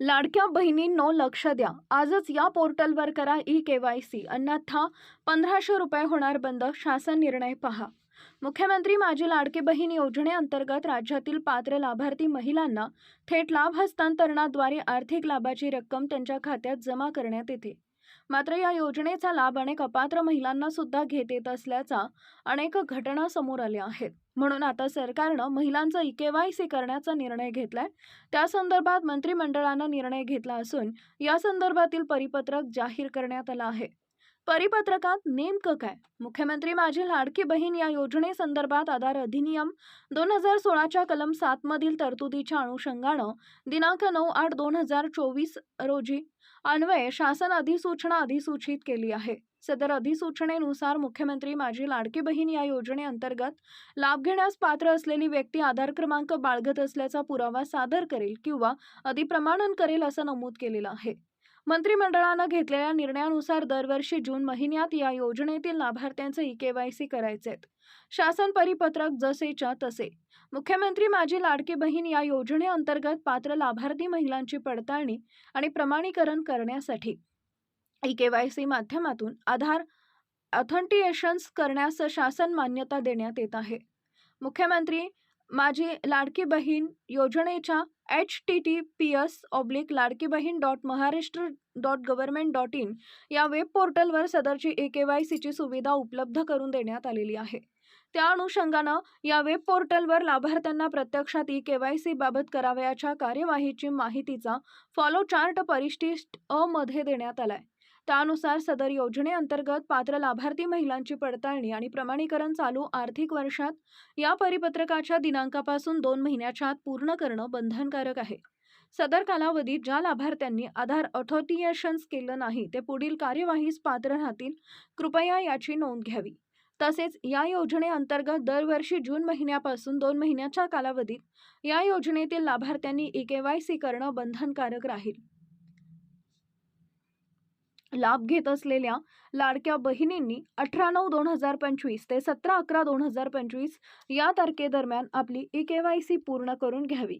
लाडक्या बहिणींनो लक्ष द्या. आजच या पोर्टलवर करा ई के वाय सी अन्यथा पंधराशे रुपये होणार बंद. शासन निर्णय पहा. मुख्यमंत्री माझी लाडकी बहीण योजनेअंतर्गत राज्यातील पात्र लाभार्थी महिलांना थेट लाभ हस्तांतरणाद्वारे आर्थिक लाभाची रक्कम त्यांच्या खात्यात जमा करण्यात येते. मात्र या योजनेचा लाभ अनेक अपात्र महिलांना सुद्धा घेत येत असल्याचा अनेक घटना समोर आल्या आहेत. म्हणून आता सरकारनं महिलांचं ई करण्याचा निर्णय घेतलाय. त्या संदर्भात मंत्रिमंडळानं निर्णय घेतला असून या संदर्भातील परिपत्रक जाहीर करण्यात आलं आहे. परिपत्रकात नेमकं काय? मुख्यमंत्री माझी लाडकी बहीण या योजनेसंदर्भात आधार अधिनियम दोन हजार सोळाच्या कलम सातमधील तरतुदीच्या अनुषंगानं दिनांक नऊ आठ दोन हजार चोवीस रोजी अन्वये शासन अधिसूचना अधिसूचित केली आहे. सदर अधिसूचनेनुसार मुख्यमंत्री माझी लाडकी बहीण या योजनेअंतर्गत लाभ घेण्यास पात्र असलेली व्यक्ती आधार क्रमांक बाळगत असल्याचा पुरावा सादर करेल किंवा अधिप्रमाणन करेल असं नमूद केलेलं आहे. मंत्रिमंडळानं घेतलेल्या निर्णयानुसार दरवर्षी जून महिन्यात या योजनेतील लाभार्थ्यांचे ई के वाय सी करायचे शासन परिपत्रक जसेच्या तसे. मुख्यमंत्री माझी लाडकी बहीण या योजनेअंतर्गत पात्र लाभार्थी महिलांची पडताळणी आणि प्रमाणीकरण करण्यासाठी ई के वाय सी माध्यमातून आधार ऑथेंटिएशन्स करण्यास शासन मान्यता देण्यात येत आहे. मुख्यमंत्री माझी लाडकी बहीण योजनेच्या H T T P S oblique Ladki Bahin dot Maharashtra dot government dot in या वेब पोर्टलवर सदरची ए के वाय सीची सुविधा उपलब्ध करून देण्यात आलेली आहे. त्या अनुषंगानं या वेब पोर्टलवर लाभार्थ्यांना प्रत्यक्षात ई के वाय सी बाबत करावयाच्या कार्यवाहीची माहितीचा फॉलो चार्ट परिशिष्ट अ मध्ये देण्यात आलाय. त्यानुसार सदर योजनेअंतर्गत पात्र लाभार्थी महिलांची पडताळणी आणि प्रमाणीकरण चालू आर्थिक वर्षात या परिपत्रकाच्या दिनांकापासून दोन महिन्याच्या आत पूर्ण करणं बंधनकारक आहे. सदर कालावधीत ज्या लाभार्थ्यांनी आधार ऑथोटिएशन्स केलं नाही ते पुढील कार्यवाहीस पात्र राहतील कृपया याची नोंद घ्यावी. तसेच या योजनेअंतर्गत दरवर्षी जून महिन्यापासून दोन महिन्याच्या कालावधीत या योजनेतील लाभार्थ्यांनी ई के वाय सी करणं बंधनकारक राहील. लाभ घेत असलेल्या लाडक्या बहिणींनी अठरा नऊ दोन हजार पंचवीस ते सतरा अकरा दोन हजार पंचवीस या तारखेदरम्यान आपली ई के वाय सी पूर्ण करून घ्यावी.